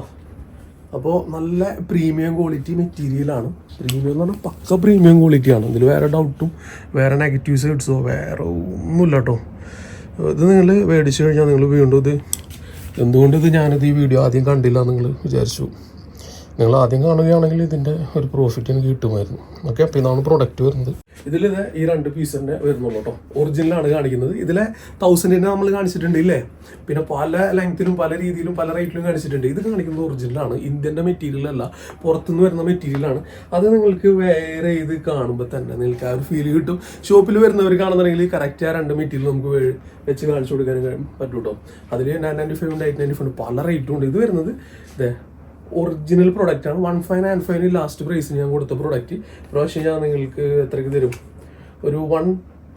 അപ്പോൾ നല്ല പ്രീമിയം ക്വാളിറ്റി മെറ്റീരിയലാണ് പ്രീമിയം എന്ന് പറഞ്ഞാൽ പക്ക പ്രീമിയം ക്വാളിറ്റിയാണ് ഇതിൽ വേറെ ഡൗട്ടും വേറെ നെഗറ്റീവ്സ് സൈഡ്സോ വേറെ ഒന്നുമില്ല കേട്ടോ ഇത് നിങ്ങൾ മേടിച്ചു കഴിഞ്ഞാൽ നിങ്ങൾ വീണ്ടും ഇത് എന്തുകൊണ്ട് ഇത് ഞാനിത് ഈ വീഡിയോ ആദ്യം കണ്ടില്ല നിങ്ങൾ വിചാരിച്ചു. നിങ്ങൾ ആദ്യം കാണുകയാണെങ്കിൽ ഇതിന്റെ ഒരു പ്രോഫിറ്റ് എനിക്ക് കിട്ടുമായിരുന്നു. ഓക്കെ അപ്പോൾ ഇതാണ് പ്രൊഡക്റ്റ് വരുന്നത്. ഇതിൽ ഇത് ഈ രണ്ട് പീസ് തന്നെ വരുന്നുള്ളൂ കേട്ടോ ഒറിജിനലാണ് കാണിക്കുന്നത്. ഇതിലെ തൗസൻഡിന് നമ്മൾ കാണിച്ചിട്ടുണ്ട് ഇല്ലേ? പിന്നെ പല ലെങ്ത്തിലും പല രീതിയിലും പല റേറ്റിലും കാണിച്ചിട്ടുണ്ട്. ഇത് കാണിക്കുന്നത് ഒറിജിനലാണ് ഇന്ത്യന്റെ മെറ്റീരിയൽ അല്ല. പുറത്തുനിന്ന് വരുന്ന മെറ്റീരിയലാണ് അത് നിങ്ങൾക്ക് വേറെ ഇത് കാണുമ്പോൾ തന്നെ നിങ്ങൾക്ക് ആ ഒരു ഫീൽ കിട്ടും. ഷോപ്പിൽ വരുന്നവർ കാണുന്നുണ്ടെങ്കിൽ കറക്റ്റ് ആ രണ്ട് മെറ്റീരിയൽ നമുക്ക് വെച്ച് കാണിച്ചു കൊടുക്കാൻ പറ്റും കേട്ടോ അതിൽ nine ninety five eight ninety five പല റേറ്റും ഉണ്ട്. ഇത് വരുന്നത് ഇതേ ഒറിജിനൽ പ്രൊഡക്റ്റ് ആണ്. വൺ ഫൈവ് നയൻ ഫൈവിന് ലാസ്റ്റ് പ്രൈസ് ഞാൻ കൊടുത്ത പ്രൊഡക്റ്റ് പ്രാവശ്യം ഞാൻ നിങ്ങൾക്ക് എത്രയ്ക്ക് തരും? ഒരു one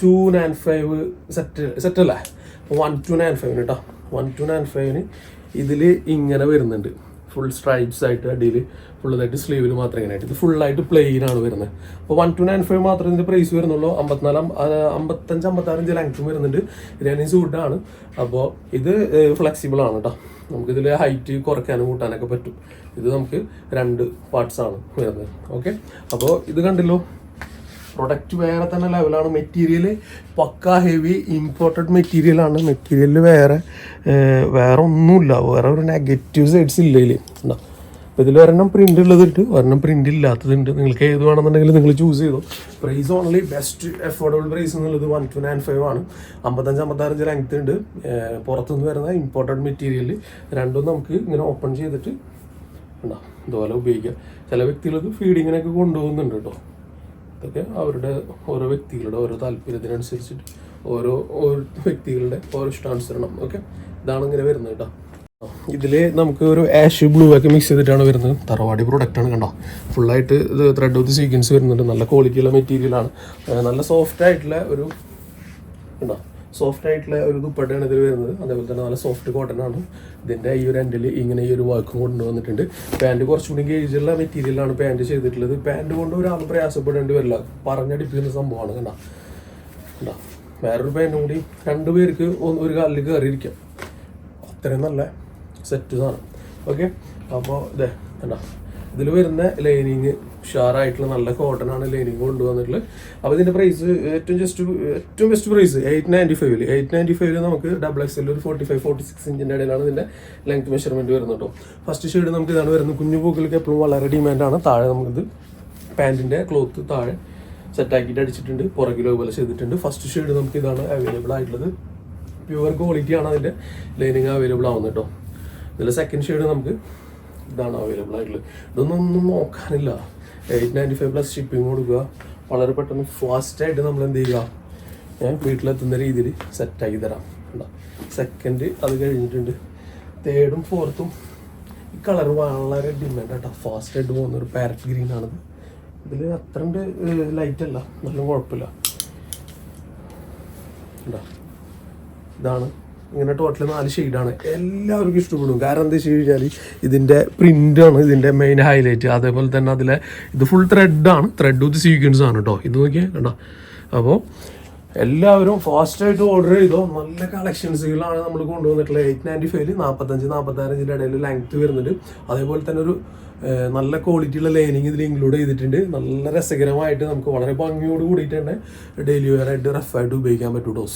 two nine five set set അല്ലേ? വൺ ടു നയൻ ഫൈവിന് കേട്ടോ വൺ ടു നയൻ ഫൈവിന് ഇതിൽ ഇങ്ങനെ വരുന്നുണ്ട്. ഫുൾ സ്ട്രൈപ്സ് ആയിട്ട് അടിയിൽ ഫുള്ളായിട്ട് സ്ലീവിൽ മാത്രം ഇങ്ങനെ ആയിട്ട് ഇത് ഫുള്ളായിട്ട് പ്ലെയിൻ ആണ് വരുന്നത്. അപ്പോൾ വൺ ടു നയൻ ഫൈവ് മാത്രമേ ഇതിന്റെ പ്രൈസ് വരുന്നുള്ളൂ. അമ്പത്തിനാല് അമ്പത്തഞ്ച് അമ്പത്താറഞ്ച് ലെങ്ത്തും വരുന്നുണ്ട്. ഇരാനി സൂട്ടാണ് അപ്പോൾ ഇത് ഫ്ലെക്സിബിൾ ആണ് കേട്ടോ നമുക്കിതിൽ ഹൈറ്റ് കുറയ്ക്കാനും കൂട്ടാനൊക്കെ പറ്റും. ഇത് നമുക്ക് രണ്ട് പാർട്സ് ആണ് വരുന്നത്. ഓക്കെ അപ്പോൾ ഇത് കണ്ടല്ലോ? പ്രൊഡക്റ്റ് വേറെ തന്നെ ലെവലാണ് മെറ്റീരിയൽ പക്ക ഹെവി ഇമ്പോർട്ടഡ് മെറ്റീരിയലാണ് മെറ്റീരിയലിൽ വേറെ വേറെ ഒന്നുമില്ല വേറെ ഒരു നെഗറ്റീവ് സൈഡ്സ് ഇല്ല ഇതിൽ ഉണ്ടോ അപ്പോൾ ഇതിൽ ഒരെണ്ണം പ്രിന്റ് ഉള്ളതുണ്ട് ഒരെണ്ണം പ്രിന്റ് ഇല്ലാത്തതുണ്ട് നിങ്ങൾക്ക് ഏത് വേണമെന്നുണ്ടെങ്കിൽ നിങ്ങൾ ചൂസ് ചെയ്തു. Price only best affordable price എന്നുള്ളത് വൺ ടു നയൻ ഫൈവ് ആണ്. അമ്പത്തഞ്ച് അമ്പത്താറഞ്ച് ലെങ്ത് ഉണ്ട് പുറത്തുനിന്ന് വരുന്ന ഇമ്പോർട്ടന്റ് മെറ്റീരിയൽ രണ്ടും നമുക്ക് ഇങ്ങനെ ഓപ്പൺ ചെയ്തിട്ട് ഉണ്ടോ? ഇതുപോലെ ഉപയോഗിക്കുക. ചില വ്യക്തികൾക്ക് ഫീഡിങ്ങിനൊക്കെ കൊണ്ടുപോകുന്നുണ്ട് കേട്ടോ. ഇതൊക്കെ അവരുടെ ഓരോ വ്യക്തികളുടെ ഓരോ താല്പര്യത്തിനനുസരിച്ചിട്ട് ഓരോ ഓരോ വ്യക്തികളുടെ ഓരോ ഇഷ്ടാനുസരണം. ഓക്കെ? ഇതാണ് ഇങ്ങനെ വരുന്നത് കേട്ടോ. ഇതിൽ നമുക്ക് ഒരു ആഷ് ബ്ലൂ ഒക്കെ മിക്സ് ചെയ്തിട്ടാണ് വരുന്നത്. തറവാടി പ്രോഡക്റ്റ് ആണ് കണ്ടോ? ഫുള്ളായിട്ട് ഇത് ത്രെഡ് വിത്ത് സീക്വൻസ് വരുന്നുണ്ട്. നല്ല ക്വാളിറ്റിയുള്ള മെറ്റീരിയലാണ് നല്ല സോഫ്റ്റ് ആയിട്ടുള്ള ഒരു ഉണ്ടോ സോഫ്റ്റ് ആയിട്ടുള്ള ഒരു ദുപ്പട്ടയാണ് ഇതിൽ വരുന്നത്. അതേപോലെ തന്നെ നല്ല സോഫ്റ്റ് കോട്ടൺ ആണ്. ഇതിന്റെ ഈ ഒരു എൻഡിൽ ഇങ്ങനെ ഈ ഒരു വർക്കും കൊണ്ടുവന്നിട്ടുണ്ട്. പാന്റ് കുറച്ചുകൂടി ഗേജുള്ള മെറ്റീരിയലാണ് പാന്റ് ചെയ്തിട്ടുള്ളത്. പാന്റ് കൊണ്ട് ഒരാൾ പ്രയാസപ്പെടേണ്ടി വരില്ല. പറഞ്ഞടിപ്പിക്കുന്ന സംഭവമാണ് കണ്ടോ? കണ്ടോ? വേറൊരു പാന്റും കൂടി രണ്ടുപേർക്ക് ഒരു കാലിൽ കയറിയിരിക്കാം അത്രയും നല്ല സെറ്റ് സാധനം. ഓക്കെ അപ്പോൾ ഇതേ കണ്ടോ? ഇതിൽ വരുന്ന ലൈനിങ് ഉഷാറായിട്ടുള്ള നല്ല കോട്ടൺ ആണ് ലൈനിങ് കൊണ്ടുവന്നിട്ടുള്ളത്. അപ്പോൾ ഇതിന്റെ പ്രൈസ് ഏറ്റവും ജസ്റ്റ് ഏറ്റവും ബെസ്റ്റ് പ്രൈസ് എയ്റ്റ് നയന്റി ഫൈവിൽ എയ്റ്റ് നയന്റി ഫൈവിൽ നമുക്ക് ഡബിൾ എക്സ് എൽ ഒരു ഫോർട്ടി ഫൈവ് ഫോർട്ടി സിക്സ് ഇഞ്ചിന്റെ ഇടയിലാണ് ഇതിന്റെ ലെങ്ത് മെഷർമെന്റ് വരുന്നത് കേട്ടോ ഫസ്റ്റ് ഷെയ്ഡ് നമുക്ക് ഇതാണ് വരുന്നത് കുഞ്ഞു പൂക്കൾക്ക് എപ്പോഴും വളരെ ഡിമാൻഡാണ് താഴെ നമുക്കിത് പാന്റിന്റെ ക്ലോത്ത് താഴെ സെറ്റാക്കിയിട്ട് അടിച്ചിട്ടുണ്ട്. പുറകിലോ പോലെ ചെയ്തിട്ടുണ്ട്. ഫസ്റ്റ് ഷെയ്ഡ് നമുക്ക് ഇതാണ് അവൈലബിൾ ആയിട്ടുള്ളത്. പ്യുവർ ക്വാളിറ്റിയാണ് അതിന്റെ ലൈനിങ് അവൈലബിൾ ആവുന്നത് കേട്ടോ ഇതിൽ സെക്കൻഡ് ഷെയ്ഡ് നമുക്ക് ഇതാണ് അവൈലബിൾ ആയിട്ടുള്ളത്. ഇതൊന്നും നോക്കാനില്ല. Eight ninety five plus shipping കൊടുക്കുക. വളരെ പെട്ടെന്ന് ഫാസ്റ്റായിട്ട് നമ്മൾ എന്ത് ചെയ്യുക? ഞാൻ വീട്ടിലെത്തുന്ന രീതിയിൽ സെറ്റാക്കി തരാം. സെക്കൻഡ് അത് കഴിഞ്ഞിട്ടുണ്ട്. തേർഡും ഫോർത്തും ഈ കളർ വളരെ ഡിമാൻഡ് ആട്ടോ ഫാസ്റ്റായിട്ട് പോകുന്ന ഒരു പാരറ്റ് ഗ്രീൻ ആണത്. ഇതിൽ അത്രണ്ട് ലൈറ്റ് അല്ല. നല്ല കുഴപ്പമില്ല. ഇതാണ് ഇങ്ങനെ ടോട്ടൽ നാല് ഷെയ്ഡാണ് എല്ലാവർക്കും ഇഷ്ടപ്പെടും. കാരണം എന്താ വെച്ച് കഴിഞ്ഞാൽ ഇതിന്റെ പ്രിന്റാണ് ഇതിന്റെ മെയിൻ ഹൈലൈറ്റ് അതേപോലെ തന്നെ അതിലെ ഇത് ഫുൾ ത്രെഡാണ് ത്രെഡ് വിത്ത് സീക്വൻസ് ആണ് കേട്ടോ ഇത് നോക്കിയാൽ കണ്ടോ? അപ്പോൾ എല്ലാവരും ഫാസ്റ്റായിട്ട് ഓർഡർ ചെയ്തോ? നല്ല കളക്ഷൻസുകളാണ് നമ്മൾ കൊണ്ടുവന്നിട്ടുള്ളത്. എയ്റ്റ് നയന്റി ഫൈവിൽ നാൽപ്പത്തഞ്ച് നാൽപ്പത്താറഞ്ചിന്റെ ഇടയിൽ ലെങ്ത് വരുന്നുണ്ട്. അതേപോലെ തന്നെ ഒരു നല്ല ക്വാളിറ്റിയുള്ള ലൈനിങ് ഇതിൽ ഇൻക്ലൂഡ് ചെയ്തിട്ടുണ്ട്. നല്ല രസകരമായിട്ട് നമുക്ക് വളരെ ഭംഗിയോട് കൂടിയിട്ട് തന്നെ ഡെയിലി വെയർ ആയിട്ട് റഫായിട്ട് ഉപയോഗിക്കാൻ പറ്റും കേട്ടോ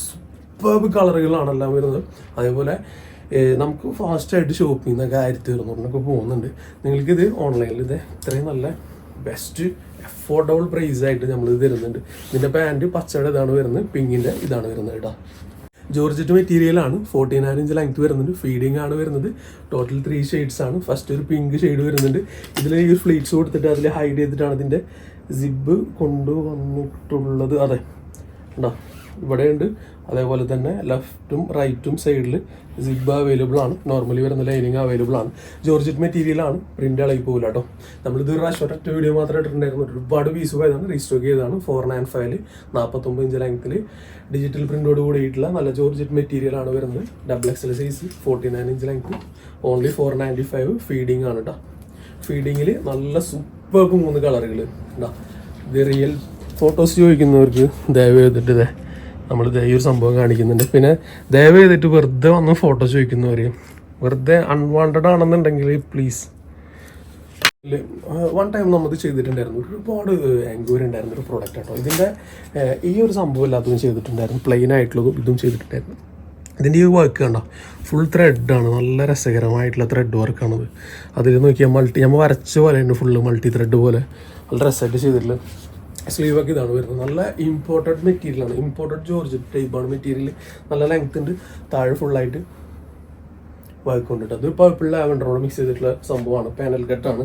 സൂപ്പർബ് കളറുകളാണ് എല്ലാം വരുന്നത്. അതേപോലെ നമുക്ക് ഫാസ്റ്റായിട്ട് ഷോപ്പിംഗ് എന്നൊക്കെ ആയിരത്തി ഇരുന്നൂറിനൊക്കെ പോകുന്നുണ്ട് നിങ്ങൾക്കിത് ഓൺലൈനിൽ ഇത് ഇത്രയും നല്ല ബെസ്റ്റ് അഫോർഡബിൾ പ്രൈസ് ആയിട്ട് നമ്മൾ ഇത് തരുന്നുണ്ട്. ഇതിന്റെ പാന്റ് പച്ചയുടെ ഇതാണ് വരുന്നത് പിങ്കിന്റെ ഇതാണ് വരുന്നത് കേട്ടോ. ജോർജറ്റ് മെറ്റീരിയൽ ആണ് ഫോർട്ടി നയൻ ഇഞ്ച് ലെങ്ത് വരുന്നുണ്ട് ഫീഡിംഗ് ആണ് വരുന്നത് ടോട്ടൽ ത്രീ ഷെയ്ഡ്സ് ആണ് ഫസ്റ്റ് ഒരു പിങ്ക് ഷെയ്ഡ് വരുന്നുണ്ട്. ഇതിൽ ഈ ഫ്ലീറ്റ്സ് കൊടുത്തിട്ട് അതിൽ ഹൈഡ് ചെയ്തിട്ടാണ് ഇതിന്റെ സിബ് കൊണ്ടുവന്നിട്ടുള്ളത്. അതെ ഉണ്ടോ ഇവിടെയുണ്ട് അതേപോലെ തന്നെ ലെഫ്റ്റും റൈറ്റും സൈഡിൽ സിബ് അവൈലബിൾ ആണ്. നോർമലി വരുന്ന ലൈനിങ് അവൈലബിൾ ആണ്. ജോർജറ്റ് മെറ്റീരിയലാണ് പ്രിന്റ് ഇളകി പോകില്ല കേട്ടോ നമ്മളിത് പ്രാവശ്യം ഒറ്റ വീഡിയോ മാത്രമേ ഇട്ടിട്ടുണ്ടായിരുന്നു. ഒരുപാട് പീസ് പോയതാണ്. റീസ്റ്റോക്ക് ചെയ്തതാണ്. ഫോർ നയൻ ഫൈവിൽ നാൽപ്പത്തൊമ്പത് ഇഞ്ച് ലെങ്ത്തിൽ ഡിജിറ്റൽ പ്രിന്റോട് കൂടിയിട്ടുള്ള നല്ല ജോർജറ്റ് മെറ്റീരിയലാണ് വരുന്നത്. Double XL size forty nine inch length only four ninety five feeding ആണ് കേട്ടോ ഫീഡിങ്ങിൽ നല്ല സൂപ്പർ മൂന്ന് കളറുകൾ ഉണ്ടാ ഇത് റിയൽ ഫോട്ടോസ് ചോദിക്കുന്നവർക്ക് ദയവ് ചെയ്തിട്ട് ഇതേ നമ്മൾ ഈ ഒരു സംഭവം കാണിക്കുന്നുണ്ട്. പിന്നെ ദയവ് ചെയ്തിട്ട് വെറുതെ വന്ന് ഫോട്ടോ ചോദിക്കുന്നവർ വെറുതെ അൺവാണ്ടഡ് ആണെന്നുണ്ടെങ്കിൽ പ്ലീസ് വൺ ടൈം നമ്മൾ ചെയ്തിട്ടുണ്ടായിരുന്നു. ഒരുപാട് ആംഗ്വർ ഉണ്ടായിരുന്ന ഒരു പ്രോഡക്റ്റ് ആട്ടോ. ഇതിന്റെ ഈ ഒരു സംഭവം ഇല്ലാത്തതും ചെയ്തിട്ടുണ്ടായിരുന്നു. പ്ലെയിൻ ആയിട്ടുള്ളതും ഇതും ചെയ്തിട്ടുണ്ടായിരുന്നു. ഇതിന്റെ ഈ വർക്ക് കണ്ടോ? ഫുൾ ത്രെഡാണ് നല്ല രസകരമായിട്ടുള്ള ത്രെഡ് വർക്കാണത് അതിൽ നോക്കിയാൽ മൾട്ടി നമ്മൾ വരച്ച പോലെ ഉണ്ട് ഫുള്ള് മൾട്ടി ത്രെഡ് പോലെ. നല്ല രസമായിട്ട് ചെയ്തിട്ടുള്ള സ്ലീവ് ഒക്കെ ഇതാണ് വരുന്നത്. നല്ല ഇമ്പോർട്ടഡ് മെറ്റീരിയലാണ് ഇമ്പോർട്ടഡ് ജോർജ് ടൈപ്പാണ് മെറ്റീരിയൽ നല്ല ലെങ്ത് ഉണ്ട്. താഴെ ഫുള്ളായിട്ട് വർക്ക് കൊണ്ടിട്ട് അത് പർപ്പിൾ ലാവൻഡറോട് മിക്സ് ചെയ്തിട്ടുള്ള സംഭവമാണ്. പാനൽ കട്ടാണ്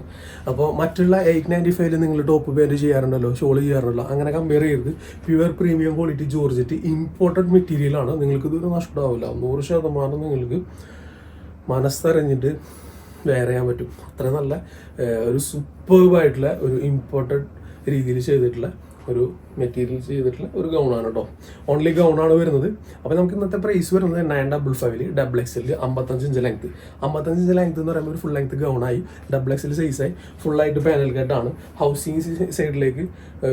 അപ്പോൾ മറ്റുള്ള എയ്റ്റ് നയന്റി ഫൈവിൽ നിങ്ങൾ ടോപ്പ് പേര് ചെയ്യാറുണ്ടല്ലോ? ഷോൾ ചെയ്യാറുണ്ടല്ലോ? അങ്ങനെ കമ്പയർ ചെയ്ത് pure premium quality georgette material മെറ്റീരിയലാണ് നിങ്ങൾക്ക് ഇതൊരു നഷ്ടമാവില്ല. നൂറ് ശതമാനം നിങ്ങൾക്ക് മനസ്സറിഞ്ഞിട്ട് വെയർ ചെയ്യാൻ പറ്റും. അത്ര നല്ല ഒരു സൂപ്പർബായിട്ടുള്ള ഒരു ഇമ്പോർട്ടഡ് രീതിയിൽ ചെയ്തിട്ടുള്ള ഒരു മെറ്റീരിയൽ ചെയ്തിട്ടുള്ള ഒരു ഗൗണാണ് കേട്ടോ ഓൺലി ഗൗണാണ് വരുന്നത്. അപ്പോൾ നമുക്ക് ഇന്നത്തെ പ്രൈസ് വരുന്നത് നയൻ ഡബിൾ ഫൈവിൽ ഡബിൾ എക്സിൽ അമ്പത്തഞ്ച് ഇഞ്ച് ലെങ്ത് അമ്പത്തഞ്ച് ഇഞ്ച് ലെങ്ത് എന്ന് പറയുമ്പോൾ ഒരു ഫുൾ ലെങ്ത് ഗൗണായി ഡബിൾ എക്സിൽ സൈസായി ഫുള്ളായിട്ട് പാനൽ കെട്ടാണ് ഹൗസിങ് സൈഡിലേക്ക്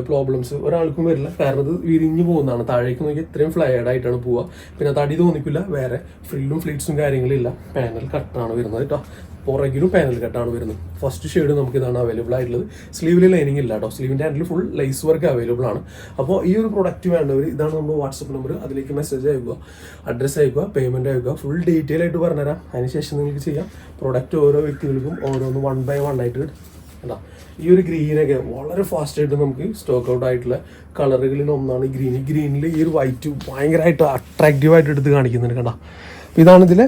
പ്രോബ്ലംസ് ഒരാൾക്കും വരില്ല. കാരണം ഇത് വിരിഞ്ഞു പോകുന്നതാണ്. താഴേക്ക് നോക്കി ഇത്രയും ഫ്ലയേഡ് ആയിട്ടാണ് പോവുക. പിന്നെ തടി തോന്നിക്കില്ല. വേറെ ഫ്രില്ലും ഫ്ലീറ്റ്സും കാര്യങ്ങളില്ല പാനൽ കട്ടാണ് വരുന്നത് കേട്ടോ പുറകിലും പാനൽ കട്ടാണ് വരുന്നത്. ഫസ്റ്റ് ഷെയ്ഡ് നമുക്ക് ഇതാണ് അവൈലബിൾ ആയിട്ടുള്ളത്. സ്ലീവിൽ ലൈനിങ് ഇല്ല കേട്ടോ സ്ലീവിന്റെ handle full lace work available ആണ്. അപ്പോൾ ഈ ഒരു പ്രൊഡക്റ്റ് വേണ്ടവർ ഇതാണ് നമ്മുടെ വാട്സപ്പ് നമ്പർ അതിലേക്ക് മെസ്സേജ് അയക്കുക അഡ്രസ്സ് അയക്കുക പേയ്മെന്റ് അയക്കുക. ഫുൾ ഡീറ്റെയിൽ ആയിട്ട് പറഞ്ഞുതരാം. അതിനുശേഷം നിങ്ങൾക്ക് ചെയ്യാം. പ്രൊഡക്റ്റ് ഓരോ വ്യക്തികൾക്കും ഓരോന്ന് വൺ ബൈ വൺ ആയിട്ട് കേട്ടോ ഈ ഒരു ഗ്രീനൊക്കെ വളരെ ഫാസ്റ്റ് ആയിട്ട് നമുക്ക് സ്റ്റോക്ക് ഔട്ട് ആയിട്ടുള്ള കളറുകളിൽ ഒന്നാണ് ഈ ഗ്രീൻ ഈ ഗ്രീനിൽ ഈ ഒരു വൈറ്റ് ഭയങ്കരമായിട്ട് അട്രാക്റ്റീവ് ആയിട്ട് എടുത്ത് കാണിക്കുന്നുണ്ട് അപ്പോൾ ഇതാണ് ഇതിൽ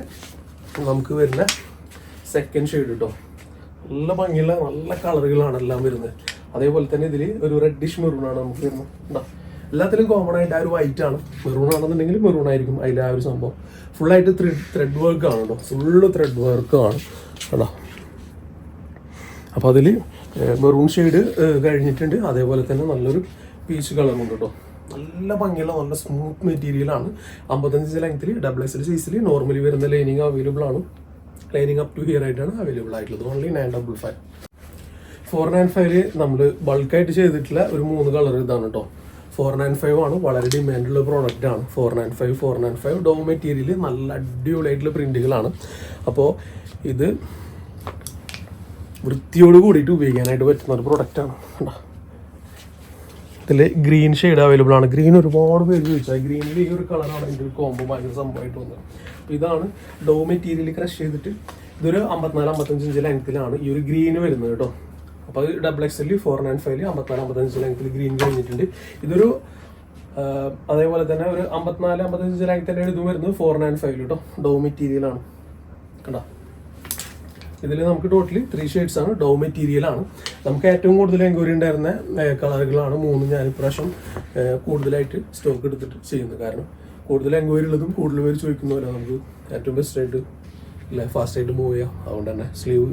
നമുക്ക് വരുന്ന സെക്കൻഡ് ഷെയ്ഡ് കേട്ടോ നല്ല ഭംഗിയുള്ള നല്ല കളറുകളാണ് എല്ലാം വരുന്നത്. അതേപോലെ തന്നെ ഇതിൽ ഒരു റെഡിഷ് മെറൂൺ ആണ് നമുക്ക് വരുന്നത്. എല്ലാത്തിലും കോമൺ ആയിട്ട് ആ ഒരു വൈറ്റ് ആണ്. മെറൂൺ ആണെന്നുണ്ടെങ്കിൽ മെറൂൺ ആയിരിക്കും അതിൽ ആ ഒരു സംഭവം. ഫുള്ളായിട്ട് ത്രെഡ് ത്രെഡ് വർക്ക് ആണ് കേട്ടോ. ഫുള്ള് ത്രെഡ് വർക്ക് ആണ്. കേട്ടോ അപ്പോൾ അതിൽ മെറൂൺ ഷെയ്ഡ് കഴിഞ്ഞിട്ടുണ്ട്. അതേപോലെ തന്നെ നല്ലൊരു പീച്ച് കളറുണ്ട് കേട്ടോ. നല്ല ഭംഗിയുള്ള നല്ല സ്മൂത്ത് മെറ്റീരിയലാണ് അമ്പത്തഞ്ച് ലെങ്ത്തിൽ ഡബിൾ എക്സ് സൈസിൽ നോർമലി വരുന്ന ലൈനിങ് അവൈലബിൾ ആണ്. ലൈനിങ് അപ് ടു ഹിയർ ആയിട്ടാണ് അവൈലബിൾ ആയിട്ടുള്ളത്. Only nine double five four nine ഫൈവിൽ നമ്മൾ ബൾക്കായിട്ട് ചെയ്തിട്ടുള്ള ഒരു മൂന്ന് കളർ ഇതാണ് കേട്ടോ ഫോർ നയൻ ഫൈവ് ആണ് വളരെ ഡിമാൻഡുള്ള പ്രോഡക്റ്റ് ആണ്. Four nine five four nine five ഡോ മെറ്റീരിയൽ നല്ല അടിപൊളിയായിട്ടുള്ള പ്രിന്റുകളാണ് അപ്പോൾ ഇത് വൃത്തിയോട് കൂടിയിട്ട് ഉപയോഗിക്കാനായിട്ട് പറ്റുന്ന ഒരു പ്രൊഡക്റ്റാണ് കണ്ടോ ഇതിൽ ഗ്രീൻ ഷെയ്ഡ് അവൈലബിൾ ആണ്. ഗ്രീൻ ഒരുപാട് പേര് ചോദിച്ചാൽ ഗ്രീനിൽ ഈ ഒരു കളറാണ് എന്റെ ഒരു കോംബോ ഭയങ്കര സംഭവമായിട്ട് വന്നത്. അപ്പോൾ ഇതാണ് ഡോ മെറ്റീരിയൽ ക്രഷ് ചെയ്തിട്ട് ഇതൊരു അമ്പത്തിനാല് അമ്പത്തഞ്ച് ഇഞ്ച് ലെങ്ത്തിലാണ് ഈ ഒരു ഗ്രീന് വരുന്നത് കേട്ടോ. അപ്പോൾ ഡബിൾ എക്സ് എല്ലിൽ ഫോർ നയൻ ഫൈവ് അമ്പത്തിനാല് അമ്പത്തഞ്ച് ലെങ്ത്തിൽ ഗ്രീൻ കഴിഞ്ഞിട്ടുണ്ട്. ഇതൊരു അതേപോലെ തന്നെ ഒരു അമ്പത്തിനാല് അമ്പത്തഞ്ച് ലെങ്ത്തിന്റെ ഇതും വരുന്നത്. ഫോർ നയൻ ഫൈവ് കേട്ടോ. ഡോ മെറ്റീരിയലാണ് കണ്ടോ? ഇതിൽ നമുക്ക് ടോട്ടലി ത്രീ ഷെയ്ഡ്സ് ആണ് ഡോ മെറ്റീരിയൽ ആണ്. നമുക്ക് ഏറ്റവും കൂടുതൽ എൻക്വയറി ഉണ്ടായിരുന്ന കളറുകളാണ് മൂന്ന് ഞാൻ ഇപ്രാവശ്യം കൂടുതലായിട്ട് സ്റ്റോക്ക് എടുത്തിട്ട് ചെയ്യുന്നത്. കാരണം കൂടുതൽ എൻക്വയറി ഉള്ളതും കൂടുതൽ പേര് ചോദിക്കുന്നവരെ നമുക്ക് ഏറ്റവും ബെസ്റ്റ് ആയിട്ട് അല്ലെ ഫാസ്റ്റ് ആയിട്ട് മൂവ് ചെയ്യാം. അതുകൊണ്ട് തന്നെ സ്ലീവ്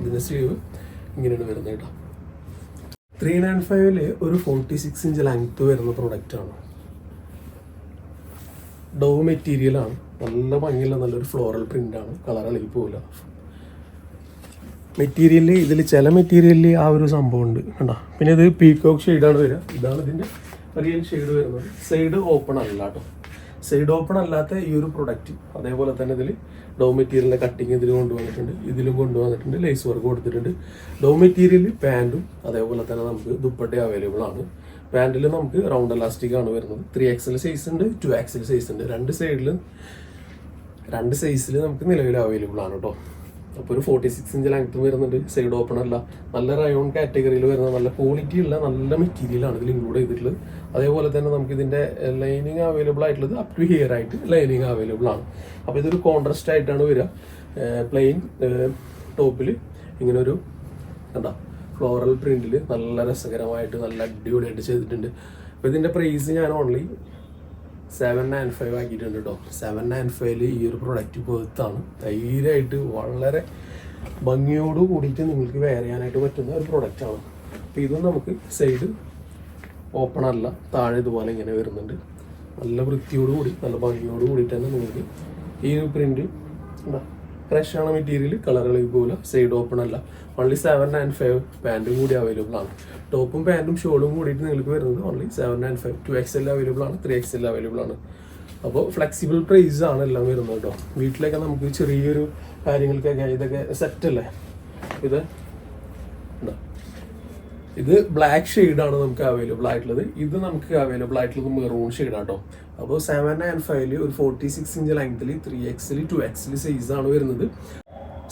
ഇതിന്റെ സ്ലീവ് ഇങ്ങനെയാണ് വരുന്നത് കേട്ടോ. ത്രീ നയൻ ഫൈവിൽ ഒരു ഫോർട്ടി സിക്സ് ഇഞ്ച് ലെങ്ത് വരുന്ന പ്രൊഡക്റ്റ് ആണ്. ഡോ മെറ്റീരിയൽ ആണ്. നല്ല ഭംഗിയുള്ള നല്ലൊരു ഫ്ലോറൽ പ്രിന്റ് ആണ്. കളർ ഇളകി പോവില്ല. മെറ്റീരിയലിൽ ഇതിൽ ചില മെറ്റീരിയലിൽ ആ ഒരു സംഭവം ഉണ്ട്. കണ്ടോ? പിന്നെ ഇത് പീകോക്ക് ഷെയ്ഡാണ് വരിക. ഇതാണ് ഇതിന്റെ റിയൽ ഷെയ്ഡ് വരുന്നത്. സൈഡ് ഓപ്പൺ അല്ല കേട്ടോ സൈഡ് ഓപ്പൺ അല്ലാത്ത ഈ ഒരു പ്രൊഡക്റ്റ് അതേപോലെ തന്നെ ഇതിൽ ഡോ മെറ്റീരിയലിന്റെ കട്ടിങ് ഇതിൽ കൊണ്ടുവന്നിട്ടുണ്ട്. ഇതിലും കൊണ്ടുവന്നിട്ടുണ്ട്. ലേസ് വർക്ക് കൊടുത്തിട്ടുണ്ട്. ഡോ മെറ്റീരിയൽ പാന്റും അതേപോലെ തന്നെ നമുക്ക് ദുപ്പട്ട അവൈലബിൾ ആണ്. പാന്റിൽ നമുക്ക് റൗണ്ട് ഇലാസ്റ്റിക് ആണ് വരുന്നത്. ത്രീ എക്സൽ സൈസ് ഉണ്ട് ടു എക്സൽ സൈസ് ഉണ്ട്. രണ്ട് സൈഡിലും രണ്ട് സൈസിൽ നമുക്ക് നിലവിൽ അവൈലബിൾ ആണ് കേട്ടോ അപ്പോൾ ഒരു ഫോർട്ടി സിക്സ് ഇഞ്ച് ലെങ്ത് വരുന്നുണ്ട്. സൈഡ് ഓപ്പൺ അല്ല. നല്ല റയോൺ കാറ്റഗറിയിൽ വരുന്ന നല്ല ക്വാളിറ്റി ഉള്ള നല്ല മെറ്റീരിയലാണ് ഇതിൽ ഇൻക്ലൂഡ് ചെയ്തിട്ടുള്ളത്. അതേപോലെ തന്നെ നമുക്ക് ഇതിന്റെ ലൈനിങ് അവൈലബിൾ ആയിട്ടുള്ളത് അപ് ടു ഹിയർ ആയിട്ട് ലൈനിങ് അവൈലബിൾ ആണ്. അപ്പോൾ ഇതൊരു കോൺട്രസ്റ്റ് ആയിട്ടാണ് വരിക. പ്ലെയിൻ ടോപ്പിൽ ഇങ്ങനെ ഒരു എന്താ ഫ്ലോറൽ പ്രിന്റിൽ നല്ല രസകരമായിട്ട് നല്ല അടിപൊളിയായിട്ട് ചെയ്തിട്ടുണ്ട്. അപ്പോൾ ഇതിന്റെ പ്രൈസ് ഞാൻ ഓൺലി സെവൻ നയൻ ഫൈവ് ആക്കിയിട്ടുണ്ട് കേട്ടോ സെവൻ നയൻ ഫൈവിൽ ഈ ഒരു പ്രൊഡക്റ്റ് പേർത്താണ് ധൈര്യമായിട്ട് വളരെ ഭംഗിയോട് കൂടിയിട്ട് നിങ്ങൾക്ക് വെയർ പറ്റുന്ന ഒരു പ്രൊഡക്റ്റാണ് അപ്പോൾ ഇതും നമുക്ക് സൈഡ് ഓപ്പൺ അല്ല താഴെ ഇതുപോലെ ഇങ്ങനെ വരുന്നുണ്ട്. നല്ല വൃത്തിയോട് കൂടി നല്ല ഭംഗിയോട് കൂടിയിട്ട് തന്നെ നിങ്ങൾക്ക് ഈ ഒരു പ്രിന്റ് ഫ്രഷ് ആണ് മെറ്റീരിയൽ കളറുകൾ പോലെ സൈഡ് ഓപ്പൺ അല്ല. ഓൺലി സെവൻ നയൻ ഫൈവ് പാന്റും കൂടി അവൈലബിൾ ആണ്. ടോപ്പും പാന്റും ഷോളും കൂടിയിട്ട് നിങ്ങൾക്ക് വരുന്നത് only seven nine five two X L available ആണ് ത്രീ എക്സ് എൽ അവൈലബിൾ ആണ്. അപ്പോൾ ഫ്ലെക്സിബിൾ പ്രൈസ് ആണ് എല്ലാം വരുന്നത് കേട്ടോ. വീട്ടിലൊക്കെ നമുക്ക് ചെറിയൊരു കാര്യങ്ങൾക്കൊക്കെ ഇതൊക്കെ സെറ്റ് അല്ലേ? ഇത് ഇത്. ബ്ലാക്ക് ആണ് നമുക്ക് അവൈലബിൾ ആയിട്ടുള്ളത്. ഇത് നമുക്ക് അവൈലബിൾ ആയിട്ടുള്ളത് മെറൂൺ ഷെയ്ഡാട്ടോ അപ്പോൾ സെവൻ ആൻഡ് ഫൈവിൽ ഒരു ഫോർട്ടി സിക്സ് ഇഞ്ച് ലെങ്ത്തിൽ ത്രീ എക്സിൽ ടു എക്സിൽ സൈസാണ് വരുന്നത്.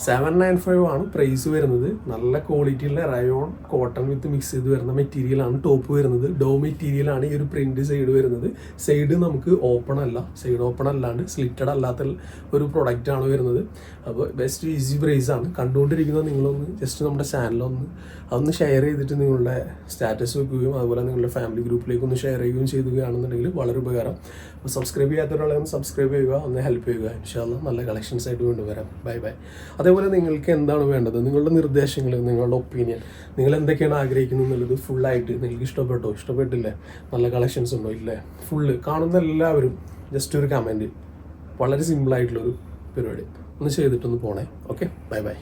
സെവൻ നയൻ ഫൈവ് ആണ് പ്രൈസ് വരുന്നത്. നല്ല ക്വാളിറ്റിയുള്ള റയോൺ കോട്ടൺ വിത്ത് മിക്സ് ചെയ്ത് വരുന്ന മെറ്റീരിയൽ ആണ് ടോപ്പ് വരുന്നത്. ഡോ മെറ്റീരിയൽ ആണ് ഈ ഒരു പ്രിന്റ് സൈഡ് വരുന്നത്. സൈഡ് നമുക്ക് ഓപ്പൺ അല്ല. സൈഡ് ഓപ്പൺ അല്ലാണ്ട് സ്ലിറ്റഡ് അല്ലാത്ത ഒരു പ്രൊഡക്റ്റ് ആണ് വരുന്നത്. അപ്പോൾ ബെസ്റ്റ് ഈസി പ്രൈസ് ആണ്. കണ്ടുകൊണ്ടിരിക്കുന്ന നിങ്ങളൊന്ന് ജസ്റ്റ് നമ്മുടെ ചാനലൊന്ന് അതൊന്ന് ഷെയർ ചെയ്തിട്ട് നിങ്ങളുടെ സ്റ്റാറ്റസ് വെക്കുകയും അതുപോലെ നിങ്ങളുടെ ഫാമിലി ഗ്രൂപ്പിലേക്ക് ഒന്ന് ഷെയർ ചെയ്യുകയും ചെയ്തുകയാണെന്നുണ്ടെങ്കിൽ വളരെ ഉപകാരം. അപ്പോൾ സബ്സ്ക്രൈബ് ചെയ്യാത്ത ഒന്ന് സബ്സ്ക്രൈബ് ചെയ്യുക ഒന്ന് ഹെൽപ്പ് ചെയ്യുക. ഇൻഷാല്ല നല്ല കളക്ഷൻസ് ആയിട്ട് കൊണ്ടുവരാം. ബൈ ബൈ അതേപോലെ നിങ്ങൾക്ക് എന്താണ് വേണ്ടത്? നിങ്ങളുടെ നിർദ്ദേശങ്ങൾ നിങ്ങളുടെ ഒപ്പീനിയൻ നിങ്ങൾ എന്തൊക്കെയാണ് ആഗ്രഹിക്കുന്നത് എന്നുള്ളത് ഫുള്ളായിട്ട് നിങ്ങൾക്ക് ഇഷ്ടപ്പെട്ടോ? ഇഷ്ടപ്പെട്ടില്ലേ? നല്ല കളക്ഷൻസ് ഉണ്ടോ? ഇല്ലേ? ഫുള്ള് കാണുന്ന എല്ലാവരും ജസ്റ്റ് ഒരു കമന്റ് വളരെ സിമ്പിളായിട്ടുള്ളൊരു പരിപാടി. ഒന്ന് ചെയ്തിട്ടൊന്ന് പോണേ. Okay bye bye